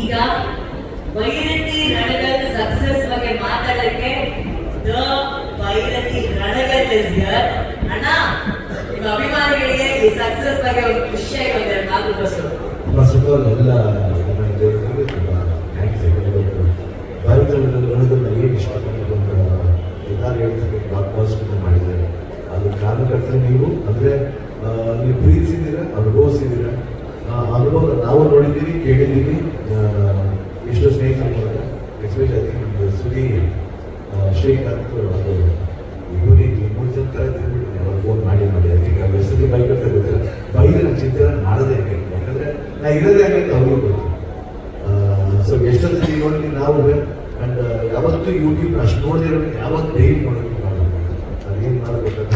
ಈಗ ಬೈರತಿ ರಣಗಲ್ ಸಕ್ಸಸ್ ಬಗ್ಗೆ ಮಾತಾಡಕ್ಕೆ the Bhairathi Ranagal is here ಅಣ್ಣ, ನಿಮ್ಮ ಅಭಿಮಾನಿಗಳಿಗೆ ಈ ಸಕ್ಸಸ್ ಬಗ್ಗೆ ಒಂದು ಖುಷಿಯಾಗಿ ಒಂದೆರಡು ಮಾತು ಬಸ್ಸು ಫಸ್ಟ್ ಆಫ್ ಆಲ್ ಎಲ್ಲ ಭಾರತದಲ್ಲಿ ಅನ್ನೋದನ್ನ ಏನು ಇಷ್ಟಪಟ್ಟು ಬಾಸ್ಟರ್ ಮಾಡಿದ್ದಾರೆ ಅದು ಕಾರಣಕರ್ತರು ನೀವು, ಅಂದರೆ ನೀವು ಪ್ರೀತಿಸಿದ್ದೀರಾ, ಅನುಭವಿಸಿದ್ದೀರ? ಅನುಭವ ನಾವು ನೋಡಿದ್ದೀವಿ, ಕೇಳಿದ್ದೀವಿ. ಆ, ಎಷ್ಟೋ ಸ್ನೇಹಿತರು ಎಸ್ಪೆಷಲಿ ಥಿಂಕ್ ಸುದಿ ಶ್ರೀಕಾಂತ್ ಅದು ಇವರಿಗೆ ಮೂರು ಜನ ತರ ತಿಂದ್ಬಿಟ್ಟು ಅವ್ರು ಫೋನ್ ಮಾಡಿ ಮಾಡಿ ಅದಕ್ಕೆ ಅವ್ರ ಹೆಸರು ಬೈಕ್ ಅಂತ ಗೊತ್ತಿಲ್ಲ ಚಿತ್ರ ಮಾಡದೇ ಹೇಗೆ ಯಾಕಂದರೆ ನಾ ಇರೋದೇ ಹಾಗೆ ಅಂತ ಅವ್ರಿಗೂ ಗೊತ್ತು. ಸೊ ಎಷ್ಟೊಂದು ನೋಡಿ ನಾವು? ಆ್ಯಂಡ್ ಯಾವತ್ತೂ ಯೂಟ್ಯೂಬ್ ಅಷ್ಟು ನೋಡಿದಿರೋ ಯಾವತ್ತು ಡೈಲಿ ನೋಡೋದು ಮಾಡಬೇಕು ಅದೇನು ಮಾಡಬೇಕು ಅಂತ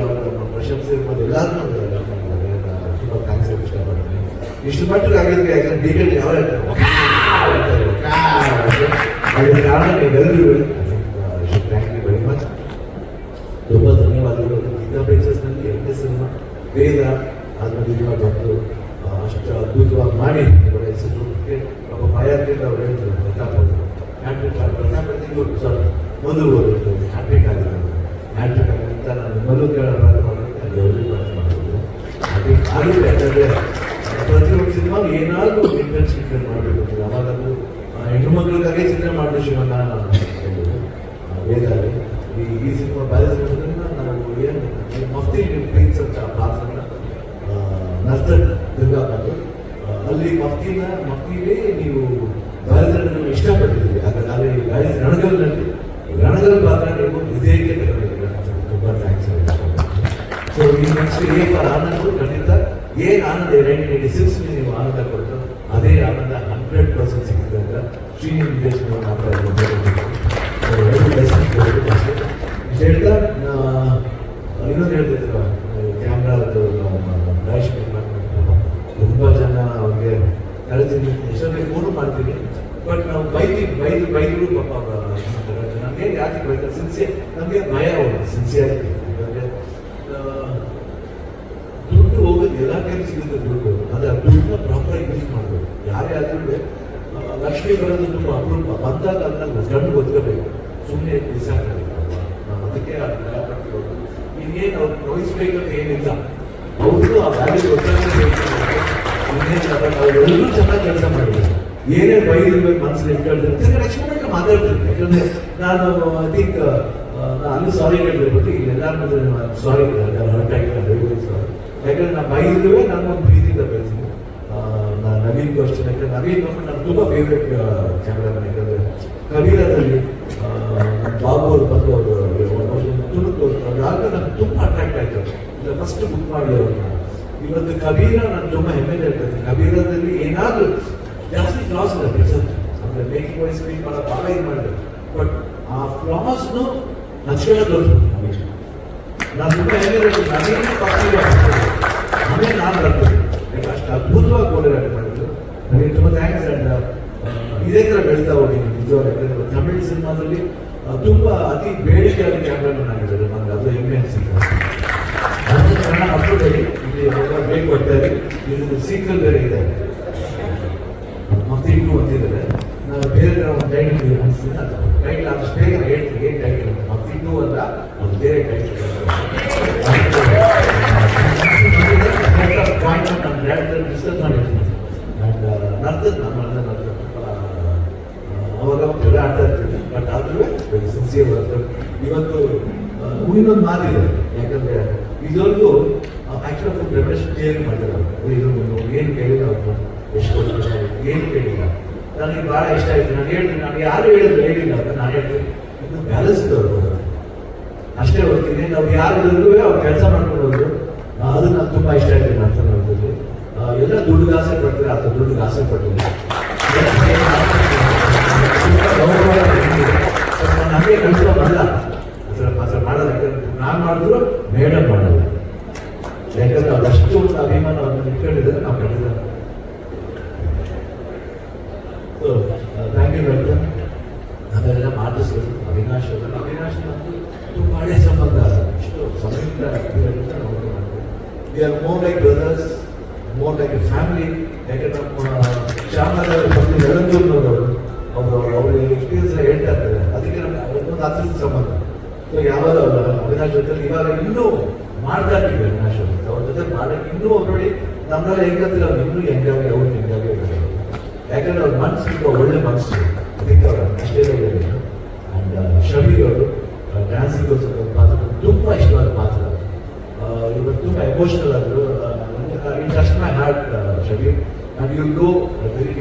ಅವರ ಪ್ರಶಂಸೆ ಎಲ್ಲರೂ ತುಂಬ ಥ್ಯಾಂಕ್ಸ್ ಹೇಳಕ್ಕೆ ಇಷ್ಟಪಡ್ತೀನಿ ಇಷ್ಟು ಮಟ್ಟಿಗೆ ಆಗಿದ್ರೆ ಯಾಕಂದ್ರೆ ಡೀಟೇಲ್ ಯಾವ ಅದಕ್ಕೆ ಕಾರಣ ನೀವೆಲ್ಲರೂ ಥ್ಯಾಂಕ್ ಧನ್ಯವಾದಗಳು. ಗೀತಾ ಪಿಕ್ಚರ್ಸ್ನಲ್ಲಿ ಎರಡನೇ ಸಿನಿಮಾ ಅದನ್ನು ಇವಾಗ ಬಂದು ಅಷ್ಟು ಅದ್ಭುತವಾಗಿ ಮಾಡಿ. ಇವರ ಹೆಸರು ಪಾಪ ಮಾಯಾತ್ರಿಂದ ಅವ್ರು ಹೇಳ್ತಾರೆ ಪ್ರತಾಪ್ ಅವರು ಹ್ಯಾಟ್ರಿಕ್ ಪ್ರತಾಪ್ ಇವರು ಸರ್ ಮೊದಲು ಓದಿರ್ತಾರೆ ಹ್ಯಾಟ್ರಿಕ್ ಆಗಿದೆ ಹ್ಯಾಟ್ರಿಕ್ ಅಂತ ನಾನು ಮೊದಲು ಕೇಳೋ ಪ್ರಾರಂಭ ಮಾಡಿದ್ರೆ ಅದೇ ಆಗಿದೆ ಯಾಕಂದರೆ ಪ್ರತಿಯೊಂದು ಸಿನಿಮಾ ಏನಾದರೂ ಇಂಟರ್ನ್ಶಿಪ್ ಮಾಡಬೇಕು ಅವಾಗ ಆ, ಹೆಣ್ಣು ಮಕ್ಕಳಿಗಾಗೆ ಚಿತ್ರ ಮಾಡಿದ್ರು ಶಿವಣ್ಣ ನಾನು ವೇದಾರಿ ಈ ಈ ಸಿನಿಮಾ ಸಿನಿಮಾದನ್ನ ನಾವು ಏನು ಮಫ್ತಿ ಪ್ರೀನ್ಸ್ ಅಂತ ಪಾತ್ರನ ನರ್ತನ್ ದುರ್ಗಾ ಪಾತ್ರ ಅಲ್ಲಿ ಮಫ್ತಿನ ಮಫ್ತಿಲೇ ನೀವು ಬಾಲ್ಯದಲ್ಲಿ ಇಷ್ಟಪಟ್ಟಿದ್ದೀರಿ. ಆದರೆ ಅಲ್ಲಿ ಗಾಳಿ ರಣಗಲ್ನಲ್ಲಿ ರಣಗಲ್ ಪಾತ್ರ ನೀವು ತಗೊಂಡಿದ್ದೀರ. ತುಂಬ ಥ್ಯಾಂಕ್ಸ್ ಸೊ ಈ ನೆಕ್ಸ್ಟ್ ಏ ಫಾರ್ ಖಂಡಿತ ಏನು ಆನಂದ ನೈನ್ಟೀನ್ ಏಯ್ಟಿ ನೀವು ಆನಂದ ಕೊಟ್ಟು ಅದೇ ಆನಂದ ಹಂಡ್ರೆಡ್ ಪರ್ಸೆಂಟ್ ಸಿಕ್ಕಿದೆ ಅಂತ ಶ್ರೀನಿ ವಿದೇಶ್ ಮಾತಾಡ್ಕೊಂಡು ಇಷ್ಟು ಹೇಳ್ತಾ ಇನ್ನೊಂದು ಹೇಳ್ತಿದ್ರು ಕ್ಯಾಮ್ರಾ ಡ್ಯಾಶ್ ತುಂಬ ಜನ ಅವ್ರಿಗೆ ಕಳಿಸ್ತೀನಿ ಎಷ್ಟೊಂದು ಮೂರು ಮಾಡ್ತೀನಿ ಬಟ್ ನಾವು ಬೈತೀವಿ, ಬೈದು, ಬೈದ್ರು ಪಾಪ ನಮಗೆ ಯಾಕೆ ಬೈತಾರೆ? ಸಿನ್ಸಿಯರ್ ನಮಗೆ ಭಯ ಅವರು. ಸಿನ್ಸಿಯಾರಿಟಿ ಯಾಕಂದರೆ ದುಡ್ಡು ಹೋಗೋದು ಎಲ್ಲ ಕೈಲಿ ಸಿಗುತ್ತೆ ದುಡ್ಡು ಆದರೆ ಆ ದುಡ್ಡನ್ನ ಪ್ರಾಪರ್ ಯೂಸ್ ಮಾಡಬೇಕು ಯಾರೇ ಆದ್ರೂ ಆ, ಲಕ್ಷ್ಮಿ ಬರೋದು ತುಂಬ ಅಪರೂಪ ಬಂದಾಗ ಅದನ್ನ ಗಂಡು ಒದ್ಕೋಬೇಕು ಸುಮ್ಮನೆ ಬಿಸಾಕಬೇಕು ನಾವು ಅದಕ್ಕೆ ಅದನ್ನ ಇನ್ನೇನು ಅವ್ರು ನೋಯಿಸ್ಬೇಕಂತ ಏನಿಲ್ಲ. ಅವರು ಆ ಗೊತ್ತಾಗಬೇಕು ಇನ್ನೇನು ಅವರೆಲ್ಲರೂ ಚೆನ್ನಾಗಿ ಕೆಲಸ ಮಾಡಬೇಕು ಏನೇ ಬೈದಿರ್ಬೇಕು ಮನಸ್ಸಲ್ಲಿ ಇಟ್ಕೊಳ್ತಾರೆ ಮೂಮೆಂಟ್ ಮಾತಾಡ್ತೀನಿ ಯಾಕಂದ್ರೆ ನಾನು ಐ ಥಿಂಕ್ ನಾನು ಅಲ್ಲಿ ಸಾರಿ ಹೇಳಿರ್ಬೋದು ಇಲ್ಲಿ ಮುಂದೆ ಸಾರಿ ಹೊರಟಾಗಿಲ್ಲ ಯಾಕಂದ್ರೆ ನಾನು ಬೈದಿರುವೆ ನಾನು ಒಂದು ಪ್ರೀತಿಯಿಂದ ಬೈತೀನಿ ನಾನು ಗೋಷ್ಠಿ ನವೀನ್ ನಾನು ತುಂಬ ಫೇವ್ರೆಟ್ ಕ್ಯಾಮ್ರಾಮನ್ ಯಾಕಂದ್ರೆ ಕಬೀರದಲ್ಲಿ ನಮ್ಮ ಬಾಬು ಅವರು ಬಂದು ಅವರು ತುಣುಕು ಆಗ ನನಗೆ ತುಂಬ ಅಟ್ರಾಕ್ಟ್ ಆಯ್ತು. ಇಲ್ಲ ಫಸ್ಟ್ ಬುಕ್ ಮಾಡಿ ಅವ್ರನ್ನ ಇವತ್ತು ಕಬೀರ ನಾನು ತುಂಬ ಹೆಮ್ಮೆ ಹೇಳ್ತೀನಿ ಕಬೀರದಲ್ಲಿ ಏನಾದರೂ ಜಾಸ್ತಿ ಕ್ಲಾಸ್ ಇದೆ ಪಿಕ್ಚರ್ ಅಂದರೆ ಮೇಕಿಂಗ್ ವೈಸ್ ಸ್ಪೀಕ್ ಮಾಡೋ ಭಾಳ ಇದು ಮಾಡಿದೆ ಬಟ್ ಆ ಫ್ಲಾಸ್ನು ಲಕ್ಷಣ ತೋರಿಸ್ಬೋದು ನಾನು ತುಂಬ ಹೆಮ್ಮೆ ಹೇಳ್ತೀನಿ ನವೀನ್ ಪಕ್ಕ ಆಮೇಲೆ ನಾನು ಬರ್ತೇನೆ ಅಷ್ಟು ಅದ್ಭುತವಾಗಿ ಮಾಡಿದ್ರು ನನಗೆ ತುಂಬ ಥ್ಯಾಂಕ್ಸ್ ಅಂಡ್ ಇದೇ ಥರ ಬೆಳೀತಾ ಹೋಗಿ ನಿಜವಾಗ ತಮಿಳು ಸಿನಿಮಾದಲ್ಲಿ ತುಂಬ ಅತಿ ಬೇಡಿಕೆಯಾದ ಕ್ಯಾಮ್ರಾಮನ್ ಆಗಿದ್ದಾರೆ ನನಗೆ, ಅದು ಹೆಮ್ಮೆ ಅನಿಸಿದೆ ಅದಕ್ಕೆ ಕನ್ನಡ ಅಪ್ಲೋಡಲ್ಲಿ ಇಲ್ಲಿ ಬೇಕು ಅಂತ ಇದು ಸೀಕ್ರೆಟ್ ಬೇರೆ ಇದೆ. ಅಣ್ಣ ನರ್ತನ್ ಅವಾಗ ಜಗಳ ಆಡ್ತಾ ಇರ್ತೀನಿ ಬಟ್ ಆದ್ರೂ ವೆರಿ ಸಿನ್ಸಿಯರ್ ವರ್ಕರ್ ಇವತ್ತು ಇನ್ನೊಂದು ಮಾತಿದೆ ಯಾಕಂದ್ರೆ ಇದೊಂದು ಆಕ್ಚುಲಿ ಆಫ್ ಪ್ರಿಪರೇಷನ್ ಕ್ಲಿಯರ್ ಮಾಡಿದ್ದಾರೆ ಇದೊಂದು ಏನು ಕೇಳಿಲ್ಲ ಅವರು ಎಷ್ಟು ಏನು ಕೇಳಿಲ್ಲ. ನನಗೆ ಭಾಳ ಇಷ್ಟ ಆಯಿತು. ನಾನು ಹೇಳ್ತೀನಿ, ನಾನು ಯಾರು ಹೇಳಿದ್ರು ಹೇಳಿಲ್ಲ ಅಂತ ನಾನು ಹೇಳ್ತೀನಿ. ಇದು ಬ್ಯಾಲೆನ್ಸ್ ಅವ್ರು ಅಷ್ಟೇ ಹೋಗ್ತೀನಿ ನಾವು ಯಾರು ಹೇಳಿದ್ರು ಅವ್ರು ಕೆಲಸ ಮಾಡ್ಕೊಂಡು ಅದು ನಂಗೆ ತುಂಬ ಇಷ್ಟ ಆಯ್ತು ನಾನು ನೋಡಿದಲ್ಲಿ ಎಲ್ಲ ದುಡ್ಡು ಆಸೆ ಪಡ್ತೀರಾ? ಅಂತ ದುಡ್ಡಿಗೆ ಆಸೆ ಪಡ್ತೀನಿ. ನಮಗೆ ಕಳ್ಸೋದಲ್ಲ ಅದರ ಮಾತ್ರ ಮಾಡಲ್ಲ ನಾನು ಮಾಡಿದ್ರು, ಮೇಡಮ್ ಮಾಡಲ್ಲ ಯಾಕಂದ್ರೆ ಅದಷ್ಟು ಒಂದು ಅಭಿಮಾನ ಅವ್ರನ್ನ ಇಟ್ಕೊಂಡಿದ್ದಾರೆ ನಾವು ಸೊ ಥ್ಯಾಂಕ್ ಯು ವೆಲ್ಕಮ್ ನಾವೆಲ್ಲ ಅವಿನಾಶ್ ಅವಿನಾಶ್ ನಮ್ದು ತುಂಬ ಹಳೆ ಸಂಬಂಧ. ಇಷ್ಟು ಸಮಯ we are more brothers more like family ಯಾಕೆ ನಮ್ಮ ಶ್ಯಾಮನಗರ ಬಂದು ಎಳಂದೂರಿನವರು ಅವರು, ಅವರ ಎಕ್ಸ್ಪೀರಿಯನ್ಸ್ ಹೇಳ್ತಾ ಇರ್ತಾರೆ. ಅದಕ್ಕೆ ನಮ್ಮ ಒಂದು ಹತ್ತಿರದ ಸಂಬಂಧ. ಸೊ, ಯಾವಾಗ ಅವಿನಾಶ್ ಜೊತೆ ಇವಾಗ ಇನ್ನೂ ಮಾಡ್ತಾ ಇದ್ದೀವಿ ಅವಿನಾಶ್ ಅವ್ರ. ಜೊತೆ ಮಾಡಕ್ಕೆ ಇನ್ನೂ ನೋಡಿ ಹೆಂಗತ್ತಿಲ್ಲ ಹೆಂಗಂದ್ರೆ ಅವ್ರು ಇನ್ನೂ ಹೆಂಗಾಗಿ ಅವ್ರು ಹೆಂಗಾಗಿ ಯಾಕಂದ್ರೆ ಅವ್ರ ಮನಸ್ಸು ತುಂಬ ಒಳ್ಳೆ ಮನಸ್ಸು ಅದಕ್ಕೆ ಅವ್ರ ಅಷ್ಟೇ ಆ್ಯಂಡ್ ಶಬಿ ಅವರು ಡ್ಯಾನ್ಸಿಂಗ್ ಪಾತ್ರ, ತುಂಬ ಇಷ್ಟವಾದ ಪಾತ್ರ. ಇವರು ತುಂಬ ಎಮೋಷನಲ್ ಆದರು. It touch my heart Shami and you go very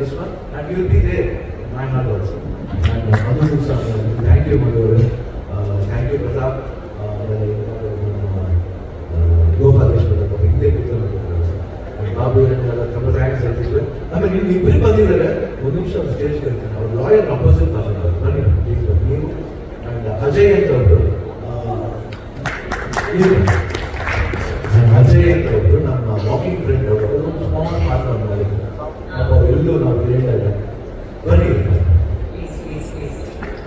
this one you you be there in heart also and Madhu thank you Madhu ಅವರು ಥ್ಯಾಂಕ್ ಯು ಪ್ರತಾಪ್ ಆಮೇಲೆ ಇನ್ನೊಬ್ಬರು ನಮ್ಮ ಗೋಪಾಲೇಶ್ವರ ಹಿಂದೆ ಕೂತ್ಕೊಂಡು ಬಾಬು ಎಲ್ಲ ತುಂಬ ಥ್ಯಾಂಕ್ಸ್ ಹೇಳ್ತಿದ್ರು ಆಮೇಲೆ ನೀವು ಇಬ್ಬರು ಬಂದಿದ್ದಾರೆ ಒಂದು ನಿಮಿಷ ಸ್ಟೇಜ್ ಕರಿತೀನಿ ಅವ್ರು ಲಾಯರ್ ಅಪೋಸಿಟ್ ಮಾತಾಡೋರು ಬನ್ನಿ ಪ್ಲೀಸ್ ಬನ್ನಿ ನೀವು ಆ್ಯಂಡ್ ಅಜಯ್ ಅಂತ ಒಬ್ಬರು ಅಜಯ್ ಅಂತ ಒಬ್ಬರು ನಮ್ಮ ವಾಕಿಂಗ್ ಫ್ರೆಂಡ್ ಅವರು ಒಂದು ಸ್ಮಾಲ್ ಪಾತ್ರ ಮಾಡಿದ್ರು ಪಾಪ ಎಲ್ಲೂ ನಾವು ಹೇಳಿದಾಗ ಬನ್ನಿ ಪ್ಲೀಸ್ ಪ್ಲೀಸ್ ಪ್ಲೀಸ್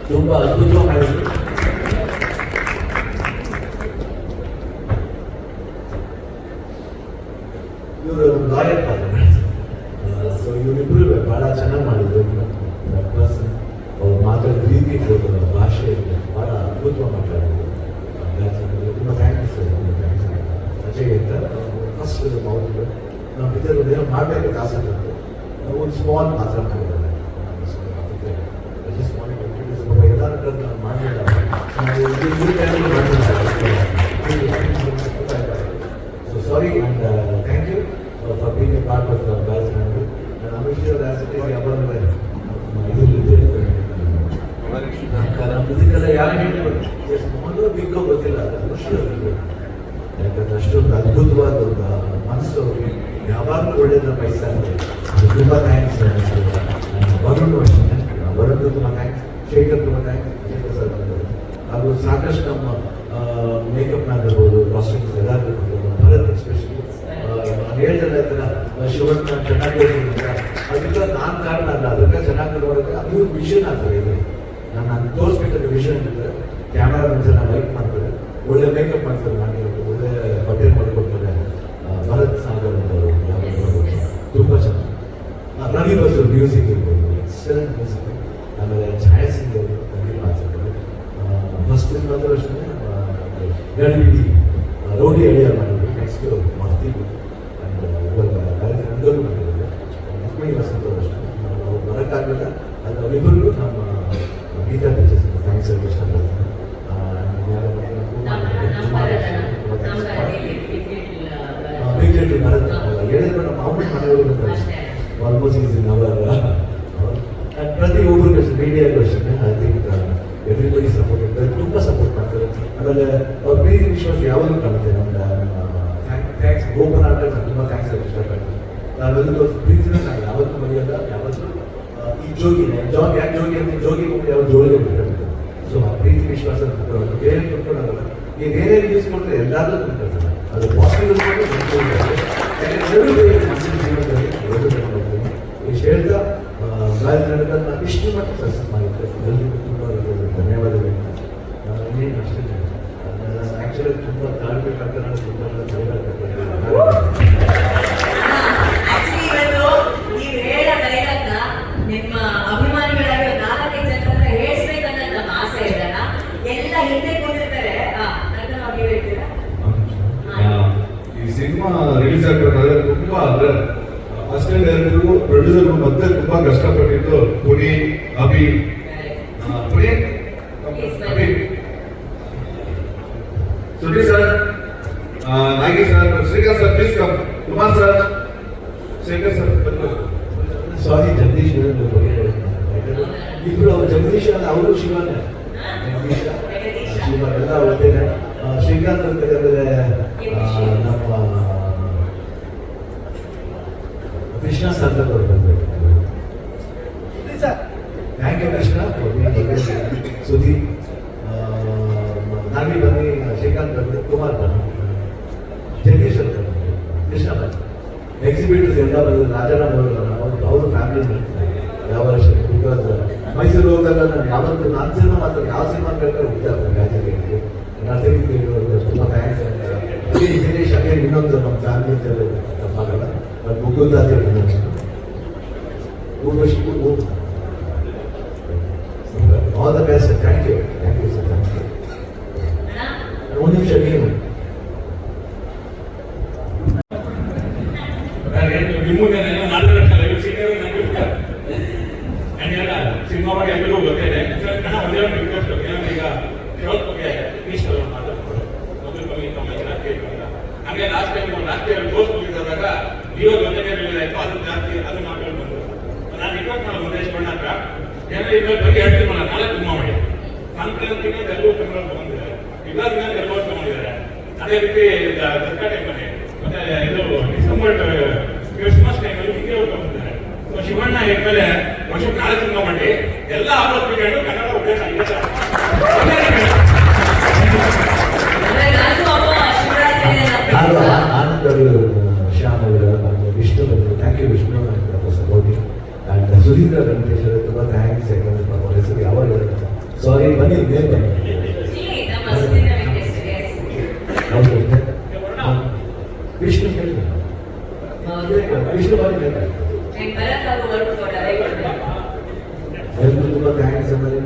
ತುಂಬ ಅದ್ಭುತವಾಗಿ ಮಾಡಿದ್ರು ಇವರು ಲಾಯರ್ ಪಾತ್ರ ಸೊ ಇವರಿಬ್ಬರು ಭಾಳ ಚೆನ್ನಾಗಿ ಮಾಡಿದ್ರು ಪ್ಲಸ್ ಅವ್ರು ಮಾತಾಡೋ ರೀತಿ ಕೊಡೋ ಭಾಷೆ ಭಾಳ ಅದ್ಭುತವಾಗಿ ಮಾತಾಡಿದ್ರು ತುಂಬ ಥ್ಯಾಂಕ್ಸ್ ತುಂಬ ಥ್ಯಾಂಕ್ಸ್ ಅಜಯ್ ಅಂತ ಫಸ್ಟ್ ಮೌಲ್ಯ ನಾವು ಇದರಲ್ಲಿ ಏನೋ ಮಾಡಬೇಕಂತ ಆಸೆ ಪಟ್ಟು ಒಂದು ಸ್ಮಾಲ್ ಪಾತ್ರ ಮಾಡಿದ್ದಾರೆ. ಮಾಡಿ ನಾನು ಟೈಮಲ್ಲಿ so sorry and thank you for being a part of family and Amit as it is ಯಾವಾಗ ಇದಕ್ಕೆಲ್ಲ ಯಾರು ಹೇಳ್ಬೋದು ಎಷ್ಟು ಮೊದಲು ಬಿಕ್ಕೋ ಗೊತ್ತಿಲ್ಲ ಯಾಕಂದ್ರೆ ಅಷ್ಟೊಂದು ಅದ್ಭುತವಾದ ಮನಸ್ಸು ಯಾವಾಗಲೂ ಒಳ್ಳೇದನ್ನ ಬಯಸ್ತಾ ಅದು ತುಂಬ ಥ್ಯಾಂಕ್ಸ್ ವರುಣ್ ಅಷ್ಟೇ ವರುಣ್ ತುಂಬ ಥ್ಯಾಂಕ್ಸ್ ಶೇಖರ್ ತುಂಬ ಥ್ಯಾಂಕ್ಸ್ ಶೇಖರ್ ಸರ್ ಹಾಗೂ ಸಾಕಷ್ಟು ನಮ್ಮ ಮೇಕಪ್ ಆಗಿರ್ಬೋದು ಕಾಸ್ಟ್ಯೂಮ್ಸ್ ಎಲ್ಲರಿಗೂ ಭರತ್ ನಾನು ಹೇಳ್ತಾರೆ ಆಯ್ತಲ್ಲ ಶಿವಣ್ಣ ಚೆನ್ನಾಗಿ ಅದಕ್ಕೆ ನಾನು ಕಾರಣ ಅಲ್ಲ ಅದಕ್ಕೆ ಚೆನ್ನಾಗಿ ನೋಡೋಕೆ ಅದು ವಿಷನ್ ಆಗ್ತದೆ ಇದು ನಾನು ನಾನು ತೋರಿಸ್ಬೇಕಂತ ವಿಷನ್ ಅಂದರೆ ಕ್ಯಾಮ್ರಾ ನಾನು ಲೈಕ್ ಮಾಡ್ತಾರೆ. ಒಳ್ಳೆ ಮೇಕಪ್ ಮಾಡ್ತಾರೆ ನಾನು ರವಿ ಮ್ಯೂಸಿಕ್ ಇರ್ಬೋದು ಎಕ್ಸಲೆಂಟ್ ಮ್ಯೂಸಿಕ್ ಆಮೇಲೆ ಛಾಯಾಸಿಂಗ್ ಅವರು ತಂಗಿ ಮಾಡ್ತಾರೆ ಫಸ್ಟ್ ಮಾತ್ರ ಅಷ್ಟೇ ಗಡಿಬಿಡಿ ರೌಡಿ ಎಳೆಯ ಮಾಡಿದ್ರು. ನೆಕ್ಸ್ಟ್ ಮಾಡ್ತೀವಿ ಆ್ಯಂಡ್ ಇವಾಗ ಕಾರ್ಯಕ್ರಮ ರಂಗೋಲಿ ಮಾಡಿದ್ರು ಅವರು ಅಷ್ಟೇ ನಾವು ಬರೋಕ್ಕಾಗಲ್ಲ ಅದು ಅವರಿಬ್ಬರಿಗೂ ನಮ್ಮ ಗೀತಾ ಟೀಚರ್ಸ್ ಥ್ಯಾಂಕ್ಸ್ ಹೇಳಿ ಇಷ್ಟಪಡ್ತೀನಿ ಹೇಳಿದ್ರೆ ನಮ್ಮ ಮಾಮೂಲಿ ಮನೆಯವರು ಬರ್ತಾರೆ. ಆಲ್ಮೋಸ್ಟ್ ಈಸ್ ಇನ್ ಅವರ್ ಪ್ರತಿ ಒಬ್ಬರು ಅಷ್ಟೇ ಮೀಡಿಯಾಗೂ ಅಷ್ಟೇ ಐ ಥಿಂಕ್ ಎವ್ರಿಬಡಿ ಸಪೋರ್ಟ್ ತುಂಬ ಸಪೋರ್ಟ್ ಮಾಡ್ತಾರೆ. ಆಮೇಲೆ ಅವ್ರ ಪ್ರೀತಿ ವಿಶ್ವಾಸ ಯಾವಾಗಲೂ ಕಾಣುತ್ತೆ ನಮ್ಮ ಥ್ಯಾಂಕ್ಸ್ ಗೋಪನ್ ಆಟ ತುಂಬ ಥ್ಯಾಂಕ್ಸ್ ಹೇಳಿ ಇಷ್ಟಪಡ್ತೀನಿ ನಾವೆಲ್ಲರೂ ಪ್ರೀತಿನ ನಾನು ಯಾವತ್ತೂ ಮರೆಯಲ್ಲ, ಯಾವತ್ತೂ ಈ ಜೋಗಿನೇ ಜಾಗ್, ಯಾಕೆ ಜೋಗಿ ಅಂತ, ಜೋಗಿ ಮಕ್ಕಳು ಯಾವ ಜೋಗಿ ಬಿಟ್ಟಿರ್ತಾರೆ ಸೊ ಆ ಪ್ರೀತಿ ವಿಶ್ವಾಸ ಬೇರೆ ತುಂಬ್ಕೊಳ್ಳೋದಲ್ಲ ನೀವು ಏನೇನು ಯೂಸ್ ಮಾಡಿದ್ರೆ ಎಲ್ಲರೂ ತುಂಬ್ಕೊಳ್ತಾರೆ ಅದು ಪಾಸಿಟಿವ್ ಇಷ್ಟು ಹೇಳ್ತಾ ಗಾಯನ ನಡೆದನ್ನು ಇಷ್ಟು ಸಕ್ಸಸ್ ಮಾಡಿದ್ದೆ ಎಲ್ಲರಿಗೂ ತುಂಬ ಧನ್ಯವಾದಗಳು ನಾನು ಇನ್ನೇನು ಆ್ಯಕ್ಚುಲಿ ತುಂಬ ತಾಳ್ಬೇಕಾಗ್ತದೆ ನಾನು ತುಂಬ ಸರ್ ಆ, Nagi sir Srikanth sir please come Kumar sir Shekhar sir. Sorry Jagadish ಇಬ್ಬರು ಅವರು ಜಗದೀಶ್ ಅಲ್ಲ ಅವರು ಶಿವನೇ ಜಗದೀಶ ಆ, ಶಿವ ಎಲ್ಲ ಒಳ್ಳೆಯದೇ ಆ, ಶ್ರೀಕಾಂತ್ ಅಂತ ಹೇಳಿದ್ರೆ ಮೈಸೂರು ಹೋದಾಗ ನಾನು ಯಾವತ್ತು ನಾನು ಸಿನಿಮಾ ಮಾತ್ರ, ಯಾವ ಸಿನಿಮಾ ಬೇಕಾದ್ರೆ ಹೋಗ್ತಾ ಇರ್ತೀನಿ ರಾಜಕೀಯಕ್ಕೆ ಅದಕ್ಕೆ ತುಂಬ ಥ್ಯಾಂಕ್ಸ್ ದಿನೇಶ್ ಅದೇ ಇನ್ನೊಂದು ನಮ್ಮ ಫ್ಯಾಮಿಲಿ ತಪ್ಪಾಗಲ್ಲ ಬಟ್ ಮುಗುಂದ ಅಂತ ಹೇಳಿ Urvashi all the best thank you thank you sir thank you ಅಣ್ಣ ಒಂದು ನಿಮಿಷ ನೀವು ನಿಮ್ಮನ್ನ ಮಾತಾಡೋಕ್ಕಲ್ಲ ಇವ್ರು ಸಿಕ್ಕರು ನನಗೆ ನನಗೆಲ್ಲ ಸಿನಿಮಾ ಬಗ್ಗೆ ಎಲ್ಲರಿಗೂ ಗೊತ್ತಿದೆ ಸರ್ ಕಣ ಒಂದೇ ಒಂದು ರಿಕ್ವೆಸ್ಟ್ ಏನಂದ್ರೆ ಈಗ ಶೋಕ್ ಬಗ್ಗೆ ಪ್ಲೀಸ್ ಮಾತಾಡ್ಕೊಂಡು ಮೊದಲು ಬಗ್ಗೆ ತಮ್ಮ ಜನ ಕೇಳ್ಕೊಂಡ ಹಂಗೆ last time last year course ಮುಗಿದಾಗ Leo ಜೊತೆಗೆ ರಿಲೀಸ್ ಆಯ್ತು ಅದು ಜಾಸ್ತಿ ಅದು ಮಾಡ್ಕೊಂಡು ಬಂದು ನಾನು ರಿಕ್ವೆಸ್ಟ್ ಮಾಡೋ ಉದ್ದೇಶ ಹತ್ರ ಏನಾದ್ರೆ ಇದ್ರ ಬಗ್ಗೆ ಹೇಳ್ತೀನಿ ನಾಳೆ ತುಂಬ ಮಾಡಿ ಸಂಕ್ರಾಂತಿಗೆ ಎಲ್ಲರೂ ಕನ್ನಡ ಬಂದಿದ್ದಾರೆ ಯುಗಾದಿನ ಎಲ್ಲರೂ ತಗೊಂಡಿದ್ದಾರೆ ಅದೇ ರೀತಿ ದಸರಾ ಟೈಮಲ್ಲಿ ಮತ್ತೆ ಇದು ಡಿಸೆಂಬರ್ ಕ್ರಿಸ್ಮಸ್ ಟೈಮಲ್ಲಿ ಹಿಂಗೆ ಬಂದಿದ್ದಾರೆ ಸೊ ಶಿವಣ್ಣ ಇದ್ಮೇಲೆ ವರ್ಷ ಕಾಲ ತುಂಬ ಮಾಡಿ ಎಲ್ಲ ಆರೋಪಿಗಳು ಕನ್ನಡ ಉದ್ದೇಶ ಆನಂದ್ ಅವರು ಶ್ಯಾಮ್ ಅವರು ವಿಷ್ಣು ಅವರು thank you Vishnu supporting and Sudhindra Venkatesh ಅವರು ತುಂಬ ಥ್ಯಾಂಕ್ಸ್ ಯಾಕಂದ್ರೆ ಪಾಪ ಹೆಸರು ಯಾವಾಗ ಸಾರಿ ಬನ್ನಿ ನೇಮ್ ಬನ್ನಿ ಹೌದು ವಿಷ್ಣು ಹೇಳಿ ವಿಷ್ಣು ಬನ್ನಿ ಎಲ್ರಿಗೂ ತುಂಬ ಥ್ಯಾಂಕ್ಸ್ ಆಮೇಲೆ